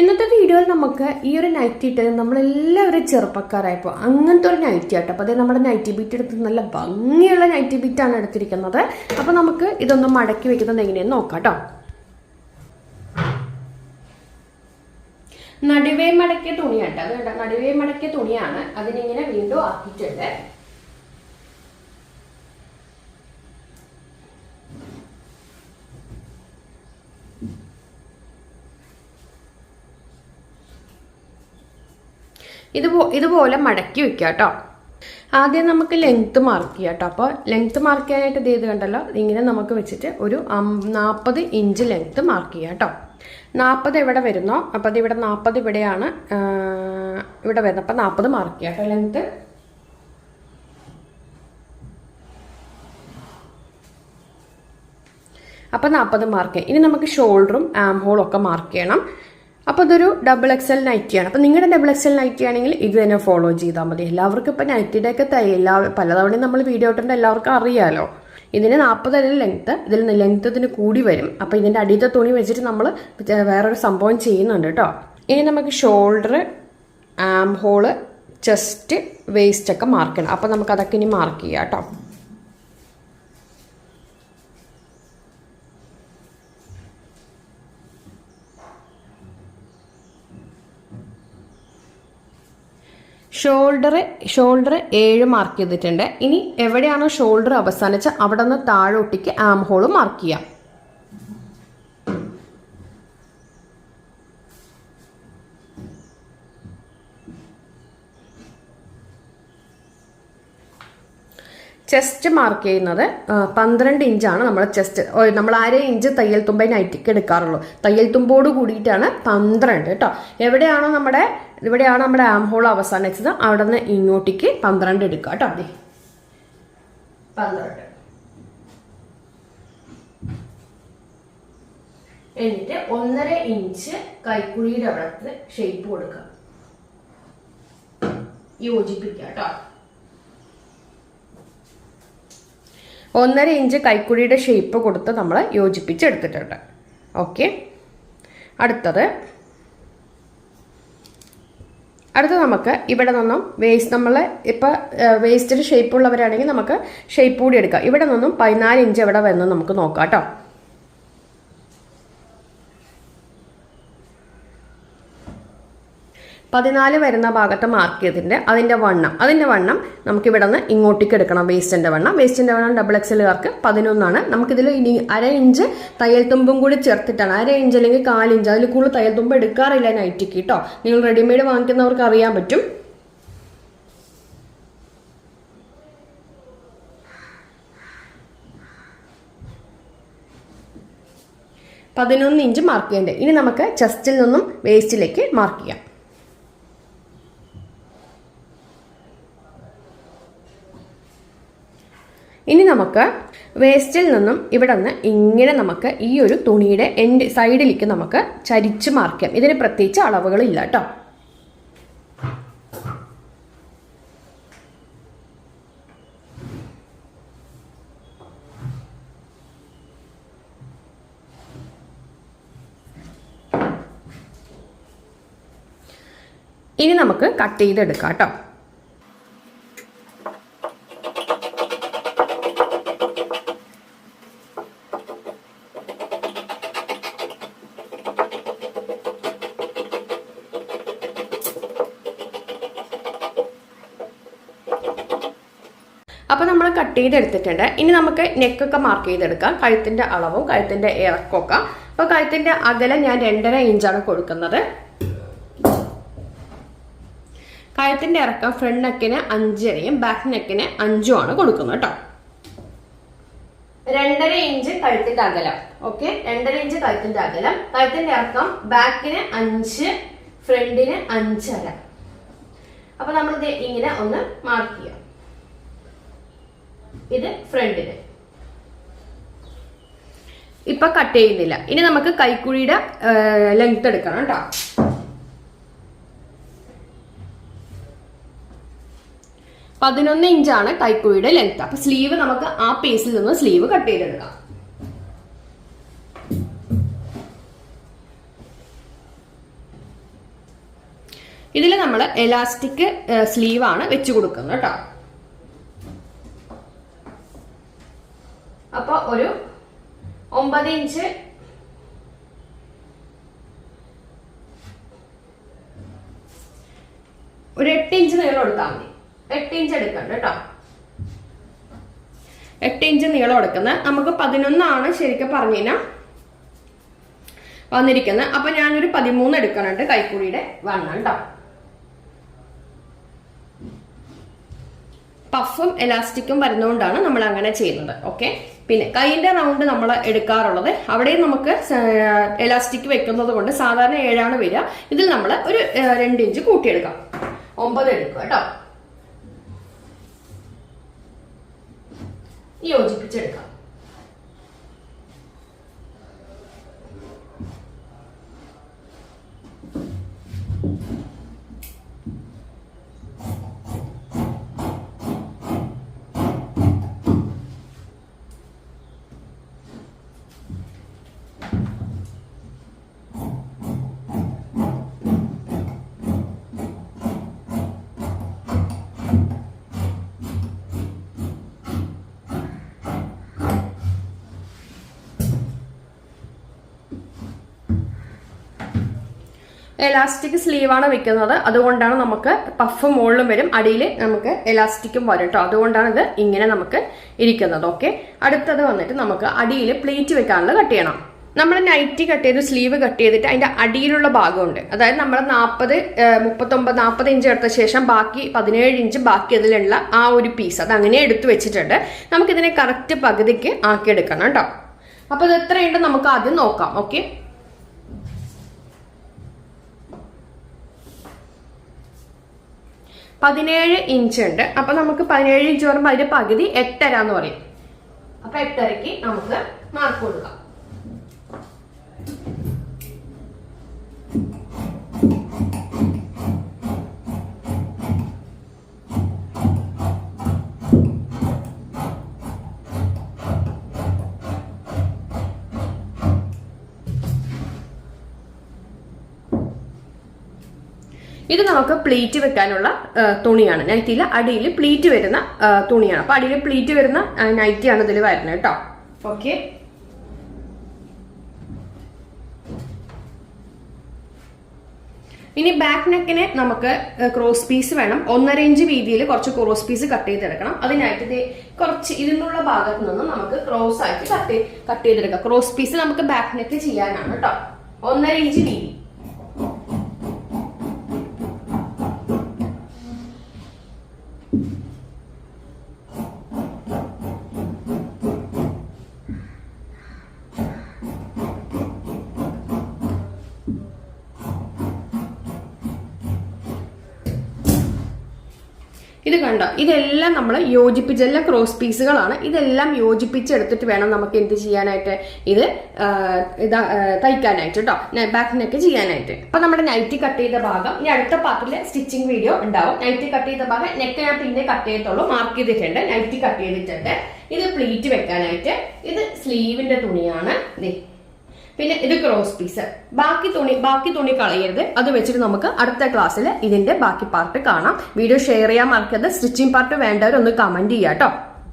ഇന്നത്തെ വീഡിയോയിൽ നമുക്ക് ഈ ഒരു നൈറ്റി ഇട്ട് നമ്മളെല്ലാവരും ചെറുപ്പക്കാരായപ്പോൾ അങ്ങനത്തെ ഒരു നൈറ്റി ആട്ടോ. അപ്പോൾ അതേ നമ്മുടെ നൈറ്റി ബീറ്റ് എടുത്ത് നല്ല ഭംഗിയുള്ള നൈറ്റി ബീറ്റാണ് എടുത്തിരിക്കുന്നത്. അപ്പോൾ നമുക്ക് ഇതൊന്ന് മടക്കി വെക്കുന്നത് എങ്ങനെയെന്ന് നോക്കാം കേട്ടോ നടുവേ മടക്കിയ തുണിയാട്ടോ. അത് കേട്ടോ നടുവേ മടക്കിയ തുണിയാണ്. അതിനിങ്ങനെ വീണ്ടും ആക്കിയിട്ടുണ്ട് ഇതുപോ ഇതുപോലെ മടക്കി വെക്കുക കേട്ടോ ആദ്യം നമുക്ക് ലെങ്ത്ത് മാർക്ക് ചെയ്യാം കേട്ടോ അപ്പോൾ ലെങ്ത്ത് മാർക്ക് ചെയ്യാനായിട്ട് ഇത് ചെയ്ത് കണ്ടല്ലോ? ഇങ്ങനെ നമുക്ക് വെച്ചിട്ട് ഒരു നാൽപ്പത് ഇഞ്ച് ലെങ്ത്ത് മാർക്ക് ചെയ്യാം കേട്ടോ നാൽപ്പത് എവിടെ വരുന്നോ? അപ്പോൾ അത് ഇവിടെ നാൽപ്പത് ഇവിടെയാണ് ഇവിടെ വരുന്നത്. അപ്പോൾ നാൽപ്പത് മാർക്ക് ചെയ്യാം കേട്ടോ ലെങ്ത്ത് അപ്പോൾ നാൽപ്പത് മാർക്ക് ഇനി നമുക്ക് ഷോൾഡറും ആം ഹോളും ഒക്കെ മാർക്ക് ചെയ്യണം. അപ്പോൾ അതൊരു ഡബിൾ എക്സൽ നൈറ്റിയാണ് അപ്പോൾ നിങ്ങളുടെ ഡബിൾ എക്സൽ നൈറ്റി ആണെങ്കിൽ ഇത് തന്നെ ഫോളോ ചെയ്താൽ മതി. എല്ലാവർക്കും ഇപ്പോൾ നൈറ്റിയുടെ ഒക്കെ തൈ എല്ലാ പലതവണയും നമ്മൾ വീഡിയോ ഇട്ടുണ്ട് എല്ലാവർക്കും അറിയാലോ. ഇതിന് നാൽപ്പതല്ല ലെങ്ത്ത് ഇതിൽ ലെങ്ത്ത് കൂടി വരും. അപ്പോൾ ഇതിന്റെ അടിയത്തെ തുണി വെച്ചിട്ട് നമ്മൾ വേറൊരു സംഭവം ചെയ്യുന്നുണ്ട് കേട്ടോ ഇനി നമുക്ക് shoulder arm hole chest waist ഒക്കെ മാർക്ക് ചെയ്യണം. അപ്പോൾ നമുക്ക് അതൊക്കെ ഇനി മാർക്ക് ചെയ്യാം കേട്ടോ ഷോൾഡർ ഷോൾഡർ ഏഴ് മാർക്ക് ചെയ്തിട്ടുണ്ട്. ഇനി എവിടെയാണ് ഷോൾഡർ അവസാനിച്ച അവിടെ നിന്ന് താഴോട്ടേക്ക് ആം ഹോൾ മാർക്ക് ചെയ്യാം. ചെസ്റ്റ് മാർക്ക് ചെയ്യുന്നത് പന്ത്രണ്ട് ഇഞ്ചാണ് നമ്മൾ ചെസ്റ്റ് നമ്മൾ അര ഇഞ്ച് തയ്യൽ തുമ്പ നൈറ്റിക്ക് എടുക്കാറുള്ളൂ. തയ്യൽ തുമ്പോട് കൂടിയിട്ടാണ് പന്ത്രണ്ട് കേട്ടോ എവിടെയാണോ നമ്മുടെ ഇവിടെയാണോ നമ്മുടെ ആം ഹോൾ അവസാനിച്ചത്. അവിടെ നിന്ന് ഇങ്ങോട്ടേക്ക് പന്ത്രണ്ട് എടുക്കുക കേട്ടോ അതെ പന്ത്രണ്ട്. എന്നിട്ട് ഒന്നര ഇഞ്ച് കൈക്കുഴിയുടെ അവിടത്ത് ഷേപ്പ് കൊടുക്കുക. യോജിപ്പിക്കുക കേട്ടോ. ഒന്നര ഇഞ്ച് കൈക്കുഴിയുടെ ഷേപ്പ് കൊടുത്ത് നമ്മൾ യോജിപ്പിച്ചെടുത്തിട്ടുണ്ട്. ഓക്കെ അടുത്തത്. അടുത്ത നമുക്ക് ഇവിടെ നിന്നും വേസ്റ്റ് നമ്മൾ ഇപ്പോൾ വേസ്റ്റിൽ ഷേപ്പ് ഉള്ളവരാണെങ്കിൽ നമുക്ക് ഷേപ്പ് കൂടി എടുക്കാം. ഇവിടെ നിന്നും പതിനാല് ഇഞ്ച് എവിടെ വരുന്നത് നമുക്ക് നോക്കാം കേട്ടോ. പതിനാല് വരുന്ന ഭാഗത്ത് മാർക്ക് ചെയ്തിട്ടുണ്ട്. അതിന്റെ വണ്ണം അതിന്റെ വണ്ണം നമുക്ക് ഇവിടെ നിന്ന് ഇങ്ങോട്ടേക്ക് എടുക്കണം. വേസ്റ്റിന്റെ വണ്ണം. വേസ്റ്റിന്റെ വണ്ണം ഡബിൾ എക്സലുകാർക്ക് പതിനൊന്നാണ്. നമുക്കിതിൽ ഇനി അര ഇഞ്ച് തയ്യൽ തുമ്പും കൂടി ചേർത്തിട്ടാണ്. അര ഇഞ്ച് അല്ലെങ്കിൽ കാലിഞ്ച് അതിൽ കൂടുതൽ തയ്യൽ തുമ്പ് എടുക്കാറില്ല നൈറ്റിക്ക് കേട്ടോ നിങ്ങൾ റെഡിമെയ്ഡ് വാങ്ങിക്കുന്നവർക്ക് അറിയാൻ പറ്റും. പതിനൊന്ന് ഇഞ്ച് മാർക്ക് ചെയ്യേണ്ടത് ഇനി നമുക്ക് ചെസ്റ്റിൽ നിന്നും വേസ്റ്റിലേക്ക് മാർക്ക് ചെയ്യാം. ഇനി നമുക്ക് വേസ്റ്റിൽ നിന്നും ഇവിടെ നിന്ന് ഇങ്ങനെ നമുക്ക് ഈ ഒരു തുണിയുടെ എൻഡ് സൈഡിലേക്ക് നമുക്ക് ചരിച്ച് മാർക്കാം ഇതിന് പ്രത്യേകിച്ച് അളവുകളില്ല കേട്ടോ ഇനി നമുക്ക് കട്ട് ചെയ്തെടുക്കാം കേട്ടോ അപ്പോൾ നമ്മൾ കട്ട് ചെയ്തെടുത്തിട്ടുണ്ട്. ഇനി നമുക്ക് നെക്കൊക്കെ മാർക്ക് ചെയ്തെടുക്കാം. കഴുത്തിന്റെ അളവും കഴുത്തിന്റെ ഇറക്കമൊക്കെ അപ്പോൾ കഴുത്തിന്റെ അകലം ഞാൻ രണ്ടര ഇഞ്ചാണ് കൊടുക്കുന്നത്. കഴുത്തിന്റെ ഇറക്കം ഫ്രണ്ട് നെക്കിന് അഞ്ചരയും ബാക്ക് നെക്കിന് അഞ്ചും ആണ് കൊടുക്കുന്നത് കേട്ടോ. രണ്ടര ഇഞ്ച് കഴുത്തിന്റെ അകലം. ഓക്കെ രണ്ടര ഇഞ്ച് കഴുത്തിന്റെ അകലം. കഴുത്തിന്റെ ഇറക്കം ബാക്കിന് അഞ്ച് ഫ്രണ്ടിന് അഞ്ചര. അപ്പൊ നമ്മളിത് ഇങ്ങനെ ഒന്ന് മാർക്ക് ചെയ്യാം. ഇത് ഫ്രണ്ടിന് ഇപ്പൊ കട്ട് ചെയ്യുന്നില്ല. ഇനി നമുക്ക് കൈക്കുഴിയുടെ ലെങ്ത് എടുക്കണം കേട്ടോ പതിനൊന്ന് ഇഞ്ചാണ് കൈക്കുഴിയുടെ ലെങ്ത് അപ്പൊ സ്ലീവ് നമുക്ക് ആ പീസിൽ നിന്ന് സ്ലീവ് കട്ട് ചെയ്തെടുക്കാം. ഇതിൽ നമ്മൾ എലാസ്റ്റിക് സ്ലീവാണ് വെച്ചു കൊടുക്കുന്നത് കേട്ടോ അപ്പൊ ഒരു ഒമ്പത് ഇഞ്ച്. ഒരു എട്ട് ഇഞ്ച് നീളം എടുത്താൽ മതി. എട്ട് ഇഞ്ച് എടുക്കണ്ട കേട്ടോ. എട്ട് ഇഞ്ച് നീളം എടുക്കുന്നത് നമുക്ക് പതിനൊന്നാണ് ശരിക്കും പറഞ്ഞു വന്നിരിക്കുന്നത്. അപ്പൊ ഞാനൊരു പതിമൂന്ന് എടുക്കണുണ്ട് കൈക്കൂടിയുടെ വണ്ണം കേട്ടോ. പഫും എലാസ്റ്റിക്കും വരുന്നതുകൊണ്ടാണ് നമ്മൾ അങ്ങനെ ചെയ്യുന്നത്. ഓക്കെ പിന്നെ കൈയിന്റെ റൗണ്ട് നമ്മൾ എടുക്കാറുള്ളത്. അവിടെയും നമുക്ക് എലാസ്റ്റിക് വെക്കുന്നത് കൊണ്ട് സാധാരണ ഏഴാണ് വരിക. ഇതിൽ നമ്മൾ ഒരു രണ്ട് ഇഞ്ച് കൂട്ടിയെടുക്കാം. ഒമ്പത് എടുക്കുക കേട്ടോ. യോജിപ്പിച്ചെടുക്കാം. എലാസ്റ്റിക് സ്ലീവാണ് വെക്കുന്നത്. അതുകൊണ്ടാണ് നമുക്ക് പഫ് മുകളിലും വരും അടിയിൽ നമുക്ക് എലാസ്റ്റിക്കും വരും കേട്ടോ അതുകൊണ്ടാണ് ഇത് ഇങ്ങനെ നമുക്ക് ഇരിക്കുന്നത്. ഓക്കെ അടുത്തത് വന്നിട്ട് നമുക്ക് അടിയിൽ പ്ലേറ്റ് വെക്കാനുള്ള കട്ട് ചെയ്യണം. നമ്മൾ നൈറ്റി കട്ട് ചെയ്ത് സ്ലീവ് കട്ട് ചെയ്തിട്ട് അതിന്റെ അടിയിലുള്ള ഭാഗമുണ്ട്. അതായത് നമ്മൾ നാൽപ്പത് മുപ്പത്തൊമ്പത് നാൽപ്പത് ഇഞ്ച് എടുത്ത ശേഷം ബാക്കി പതിനേഴ് ഇഞ്ച് ബാക്കി അതിലുള്ള ആ ഒരു പീസ് അത് അങ്ങനെ എടുത്തു വെച്ചിട്ടുണ്ട്. നമുക്കിതിനെ കറക്റ്റ് പകുതിക്ക് ആക്കിയെടുക്കണം കേട്ടോ അപ്പോൾ ഇത് എത്രയുണ്ട്? നമുക്ക് ആദ്യം നോക്കാം. ഓക്കെ പതിനേഴ് ഇഞ്ച് ഉണ്ട്. അപ്പൊ നമുക്ക് പതിനേഴ് ഇഞ്ച് പറയുമ്പോൾ അതിന്റെ പകുതി എട്ടര എന്ന് പറയും. അപ്പൊ എട്ടരയ്ക്ക് നമുക്ക് മാർക്ക് കൊടുക്കാം. ഇത് നമുക്ക് പ്ലീറ്റ് വെക്കാനുള്ള തുണിയാണ്. നൈറ്റിയിൽ അടിയിൽ പ്ലീറ്റ് വരുന്ന തുണിയാണ്. അപ്പൊ അടിയിൽ പ്ലീറ്റ് വരുന്ന നൈറ്റിയാണ് ഇതിൽ വരുന്നത് കേട്ടോ. ഓക്കെ ഇനി ബാക്ക് നെക്കിന് നമുക്ക് ക്രോസ് പീസ് വേണം. ഒന്നര ഇഞ്ച് വീതിയിൽ കുറച്ച് ക്രോസ് പീസ് കട്ട് ചെയ്തെടുക്കണം. അതിനായിട്ട് ഇത് കുറച്ച് ഇതിനുള്ള ഭാഗത്ത് നിന്ന് നമുക്ക് ക്രോസ് ആയിട്ട് കട്ട് കട്ട് ചെയ്തെടുക്കാം. ക്രോസ് പീസ് നമുക്ക് ബാക്ക് നെക്ക് ചെയ്യാനാണ് കേട്ടോ. ഒന്നര ഇഞ്ച് വീതി. ഇത് കണ്ടോ? ഇതെല്ലാം നമ്മൾ യോജിപ്പിച്ചെല്ലാം ക്രോസ് പീസുകളാണ് ഇതെല്ലാം യോജിപ്പിച്ചെടുത്തിട്ട് വേണം നമുക്ക് എന്ത് ചെയ്യാനായിട്ട്? ഇത് ഇതാ തയ്ക്കാനായിട്ട് കേട്ടോ ബാക്ക് നെക്ക് ചെയ്യാനായിട്ട്. അപ്പൊ നമ്മുടെ നൈറ്റി കട്ട് ചെയ്ത ഭാഗം ഇനി അടുത്ത പാർട്ടിൽ സ്റ്റിച്ചിങ് വീഡിയോ ഉണ്ടാവും. നൈറ്റി കട്ട് ചെയ്ത ഭാഗം നെക്ക് ഞാൻ പിന്നെ കട്ട് ചെയ്തോളൂ മാർക്ക് ചെയ്തിട്ടുണ്ട്. നൈറ്റി കട്ട് ചെയ്തിട്ടുണ്ട്. ഇത് പ്ലീറ്റ് വെക്കാനായിട്ട്. ഇത് സ്ലീവിന്റെ തുണിയാണ്. പിന്നെ ഇത് ക്രോസ് പീസ്. ബാക്കി തുണി ബാക്കി തുണി കളയരുത്. അത് വെച്ചിട്ട് നമുക്ക് അടുത്ത ക്ലാസ്സിൽ ഇതിന്റെ ബാക്കി പാർട്ട് കാണാം. വീഡിയോ ഷെയർ ചെയ്യാൻ മറക്കരുത്. സ്റ്റിച്ചിങ് പാർട്ട് വേണ്ടവരൊന്ന് കമന്റ് ചെയ്യാം കേട്ടോ